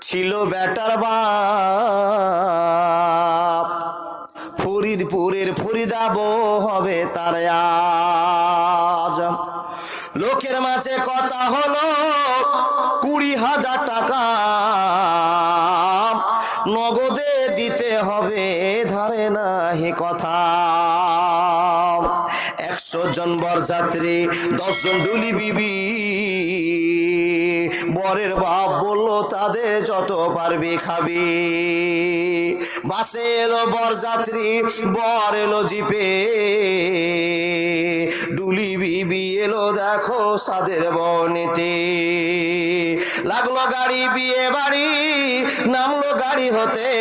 ছিল বেটার বাপ। ফরিদপুরের ফরিদাব হবে তার আজ। লোকের মাঝে কথা হলো কুড়ি হাজার টাকা। নগদে দিতে হবে ধারে না হে কথা। একশো জন বরযাত্রী, দশজন দুলি বিবি। বরের বাপ বলল, তাদের যত পারবি খাবি। বাসে এলো বরযাত্রী বর এলো জিপে। ডুলি বিবি এলো, দেখো সাদের বনেতে। লাগল গাড়ি, বিয়ে বাড়ি, নামলো গাড়ি হতে।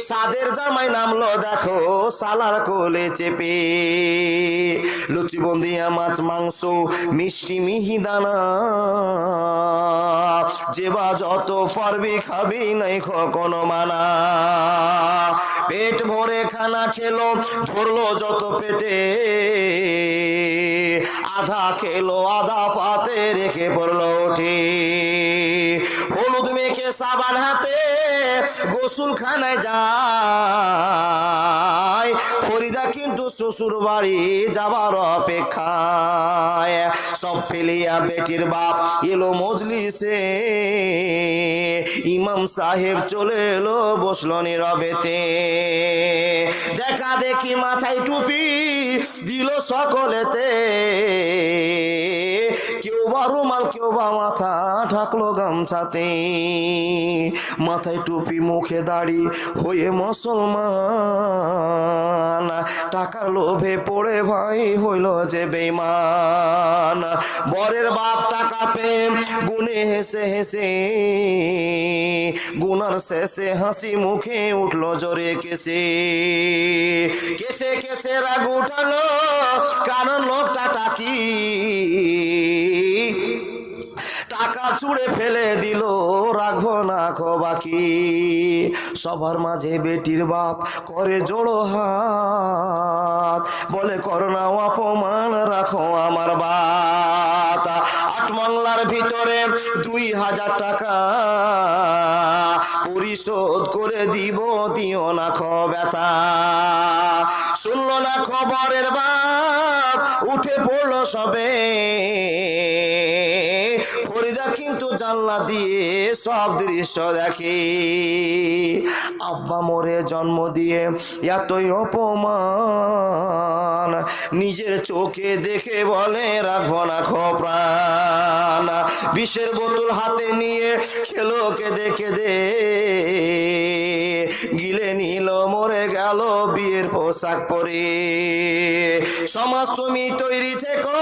সাদের জামাই নামলো, দেখো সালার কোলে চেপে। লুচি বন্দিয়া, মাছ, মাংস, মিষ্টি, মিহি দানা। যেবা যত পারবি খাবি নাই কোনো মানা। পেট ভরে খানা খেলো, ধরলো যত পেটে। আধা খেলো, আধা পাতে রেখে পড়ল ওঠে হলুদ মেখে সাবান হাতে গোসল খানায় যায়। ফরিদা কিন্তু শ্বশুর বাড়ি যাবার অপেক্ষায়। সব ফেলিয়া বেটির বাপ এলো মজলিসে। ইমাম সাহেব চলে এলো বসল নীরবেতে। দেখা দেখি মাথায় টুপি দিল সকলেতে। কেউ বা মাথা ঢাকলো গামছাতে। মাথায় টুপি মুখে দাড়ি হয়ে মুসলমান। টাকার লোভে পড়ে ভাই হইল যে বেমান বরের বাপ টাকা পেম গুনে হেসে হেসে। গুনার শেষে হাসি মুখে উঠল জোরে কেসে। কেসে কেসে রাগ উঠালো কারণ লোকটা টাকা। চুড়ে ফেলে দিল রাখব না খো বাকি সবার মাঝে বেটির বাপ করে জোড়ো হাত। বলে, করোনা অপমান রাখো আমার বাত। আট বাংলার ভিতরে দুই হাজার টাকা পরিশোধ করে দিব, দিও না খ শুনলো না খবরের বাপ, উঠে পড়ল সবে। ফরিদা কিন্তু জানলা দিয়ে সব দৃশ্য দেখে। আব্বা মোরে জন্ম দিয়ে এতই অপমান। নিজের চোখে দেখে বলে, রাখব না খোপ্রাণ বিষের বোতল হাতে নিয়ে খেলো কেঁদে কেঁদে গিলে নিল, মরে গেল বিয়ের পোশাক পরে। সমাজ তুমি তৈরি থেকো,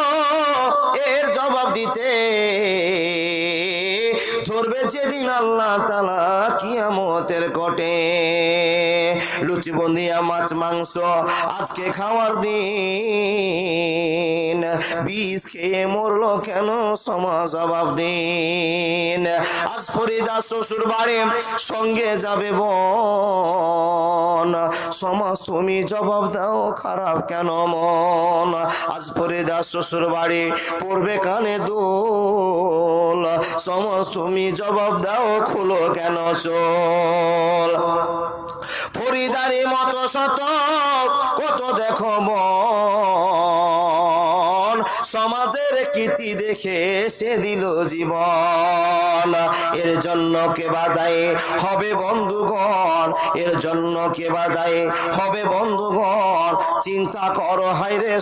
এর জবাব দিতে। ধরবে যেদিন আল্লাহ তালা কিয়ামতের কটে লুচি বন্দিয়া মাছ মাংস। আজকে খাওয়ার দিন। বিষ খেয়ে মরলো কেন? সমাজ জবাব দিন। আজ ফরিদা শ্বশুর বাড়ি সঙ্গে যাবে বোন। সমাজ তুমি জবাব দাও, খারাপ কেন মন? আজ ফরিদা শ্বশুর বাড়ি পড়বে কানে দোল। সমাজ তুমি জবাব দাও, খুলো কেন চোল? ফরিদারি মতো শত, কত দেখো মন। সমাজের কীর্তি দেখে সে দিল জীবন। এর জন্য কে বাদায় হবে বন্ধুগণ? এর জন্য কে বাদায় হবে বন্ধুগণ? চিন্তা করো হাইরে